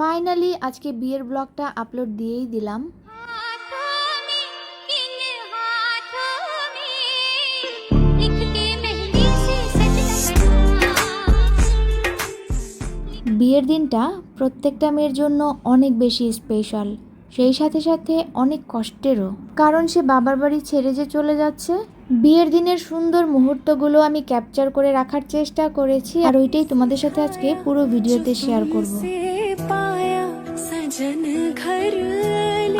Finally আজকে বিয়ের ব্লগটা আপলোড দিয়েই দিলাম। বিয়ের দিনটা প্রত্যেকটা মেয়ের জন্য অনেক বেশি স্পেশাল সেই সাথে সাথে অনেক কষ্টেরও। কারণ সে বাবার বাড়ি ছেড়ে যে চলে যাচ্ছে, বিয়ের দিনের সুন্দর মুহূর্তগুলো আমি ক্যাপচার করে রাখার চেষ্টা করেছি, আর ওইটাই তোমাদের সাথে আজকে পুরো ভিডিওতে শেয়ার করব।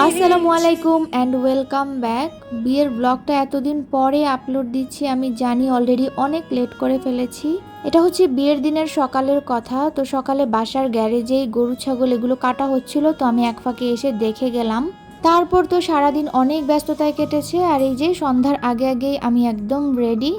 আসসালামু আলাইকুম অ্যান্ড ওয়েলকাম ব্যাক বিয়ের ব্লগটা এতদিন পরে আপলোড দিচ্ছি, আমি জানি অলরেডি অনেক লেট করে ফেলেছি। এটা হচ্ছে বিয়ের দিনের সকালের কথা, তো সকালে বাসার গ্যারেজেই গরু, ছাগল এগুলো কাটা হচ্ছিল, তো আমি এক ফাঁকে এসে দেখে গেলাম। তারপর তো সারাদিন অনেক ব্যস্ততায় কেটেছে, আর এই যে সন্ধ্যার আগে আগেই আমি একদম রেডি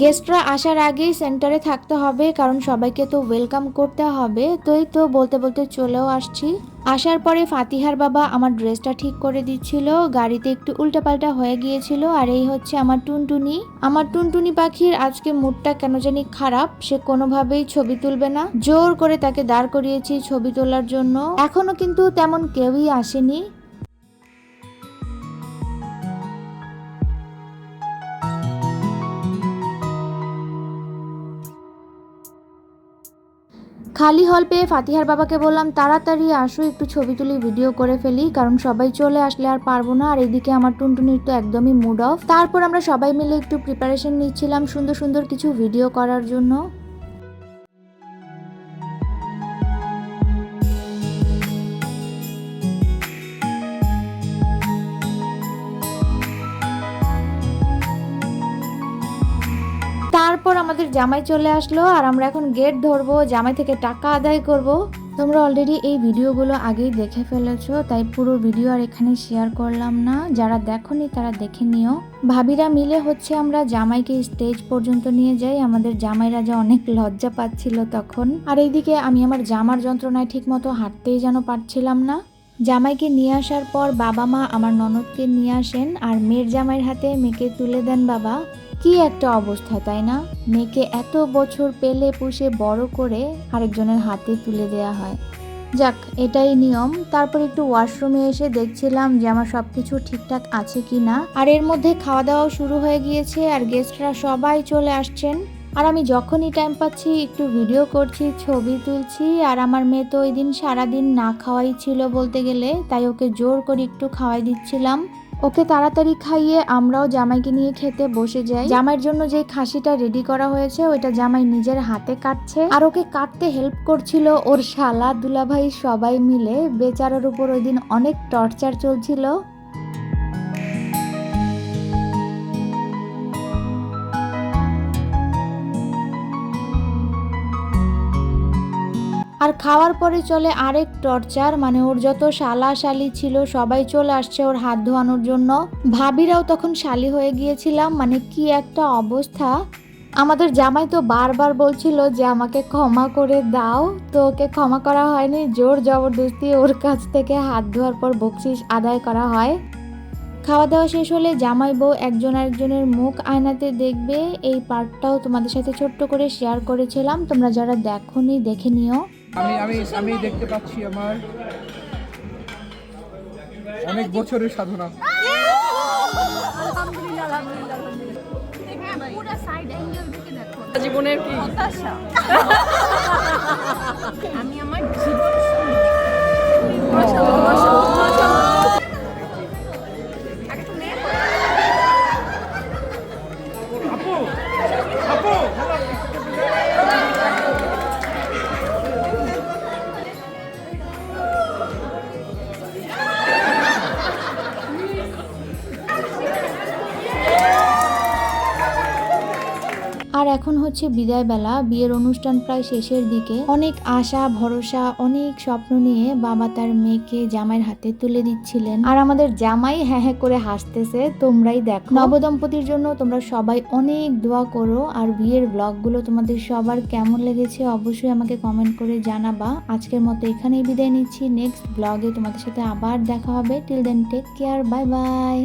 গেস্টরা আসার আগেই সেন্টারে থাকতে হবে, কারণ সবাইকে তো ওয়েলকাম করতে হবে। তো এই তো বলতে বলতে চলেও আসছি। আসার পরে ফাতিহার বাবা আমার ড্রেসটা ঠিক করে দিচ্ছিল, গাড়িতে একটু উল্টাপাল্টা হয়ে গিয়েছিল, আর এই হচ্ছে আমার টুনটুনি। আমার টুনটুনি পাখির আজকে মুডটা কেন জানি খারাপ, সে কোনোভাবেই ছবি তুলবে না। জোর করে তাকে দাঁড় করিয়েছি ছবি তোলার জন্য। এখনও কিন্তু তেমন কেউই আসেনি। খালি হল পেয়ে ফাতিহার বাবাকে বললাম, তাড়াতাড়ি আসো, একটু ছবি তুলি, ভিডিও করে ফেলি, কারণ সবাই চলে আসলে আর পারব না। আর এদিকে আমার টুনটুনির তো একদমই মুড অফ তারপর আমরা সবাই মিলে একটু প্রিপারেশন নিচ্ছিলাম সুন্দর সুন্দর কিছু ভিডিও করার জন্য। আমাদের জামাই চলে আসলো আর আমরা এখন গেট ধরবো, জামাই থেকে টাকা আদায় করব। তোমরা অলরেডি এই ভিডিওগুলো আগেই দেখে ফেলেছো, তাই পুরো ভিডিও আর এখানে শেয়ার করলাম না। যারা দেখোনি তারা দেখে নিও। ভাবিরা মিলে হচ্ছে আমরা জামাইকে স্টেজ পর্যন্ত নিয়ে যাই। আমাদের জামাই রাজা অনেক লজ্জা পাচ্ছিল তখন। আর এইদিকে আমি আমার জামার যন্ত্রণায় ঠিক মতো হাঁটতেই যেন পারছিলাম না। জামাইকে নিয়ে আসার পর বাবা মা আমার ননদকে নিয়ে আসেন আর মেয়ের জামাইয়ের হাতে মেয়েকে তুলে দেন বাবা। কি একটা অবস্থা, তাই না? মেয়েকে এত বছর পেলে পুষে বড় করে আরেকজনের হাতে তুলে দেয়া হয়। যাক, এটাই নিয়ম। তারপর একটু ওয়াশরুমে এসে দেখছিলাম যে আমার সব কিছু ঠিকঠাক আছে কি না। আর এর মধ্যে খাওয়া দাওয়াও শুরু হয়ে গিয়েছে আর গেস্টরা সবাই চলে আসছেন। আর আমি যখনই টাইম পাচ্ছি, একটু ভিডিও করছি, ছবি তুলছি। আর আমার মেয়ে তো ওই দিন সারাদিন না খাওয়াই ছিল বলতে গেলে, তাই ওকে জোর করে একটু খাওয়াই দিচ্ছিলাম। ওকে তাড়াতাড়ি খাইয়ে আমরাও জামাইকে নিয়ে খেতে বসে যাই। জামাইয়ের জন্য যে খাসিটা রেডি করা হয়েছে, ওইটা জামাই নিজের হাতে কাটছে। আর ওকে কাটতে হেল্প করছিল ওর শালা দুলাভাই সবাই মিলে। বেচারার উপর ওই দিন অনেক টর্চার চলছিল। আর খাওয়ার পরে চলে আরেক টর্চার মানে ওর যত শালা শালি ছিল সবাই চলে আসছে ওর হাত ধোয়ানোর জন্য। ভাবিরাও তখন শালি হয়ে গিয়েছিলাম মানে কি একটা অবস্থা। আমাদের জামাই তো বারবার বলছিল যে আমাকে ক্ষমা করে দাও, তো ওকে ক্ষমা করা হয়নি, জোর জবরদস্তি ওর কাছ থেকে হাত ধোয়ার পর বকশিস আদায় করা হয়। খাওয়া দাওয়া শেষ হলে জামাই বউ একজন আরেকজনের মুখ আয়নাতে দেখবে। এই পার্টটাও তোমাদের সাথে ছোট্ট করে শেয়ার করেছিলাম, তোমরা যারা দেখোনি, দেখে নিও। আমি আমি আমি দেখতে পাচ্ছি আমার অনেক বছরের সাধনা। জীবনের কি? আমি আমার জীবন আর এখন হচ্ছে বিদায় বেলা বিয়ের অনুষ্ঠান প্রায় শেষের দিকে। অনেক আশা, ভরসা, অনেক স্বপ্ন নিয়ে বাবা তার মেয়েকে জামাইয়ের হাতে তুলে দিচ্ছিলেন। আর আমাদের জামাই হ্যাঁ হ্যাঁ করে হাসতেছে, তোমরাই দেখো। নবদম্পতির জন্য তোমরা সবাই অনেক দোয়া করো, আর বিয়ের ব্লগগুলো তোমাদের সবার কেমন লেগেছে অবশ্যই আমাকে কমেন্ট করে জানাবা। আজকের মতো এখানেই বিদায় নিচ্ছি। নেক্সট ব্লগে তোমাদের সাথে আবার দেখা হবে। Till then take care bye bye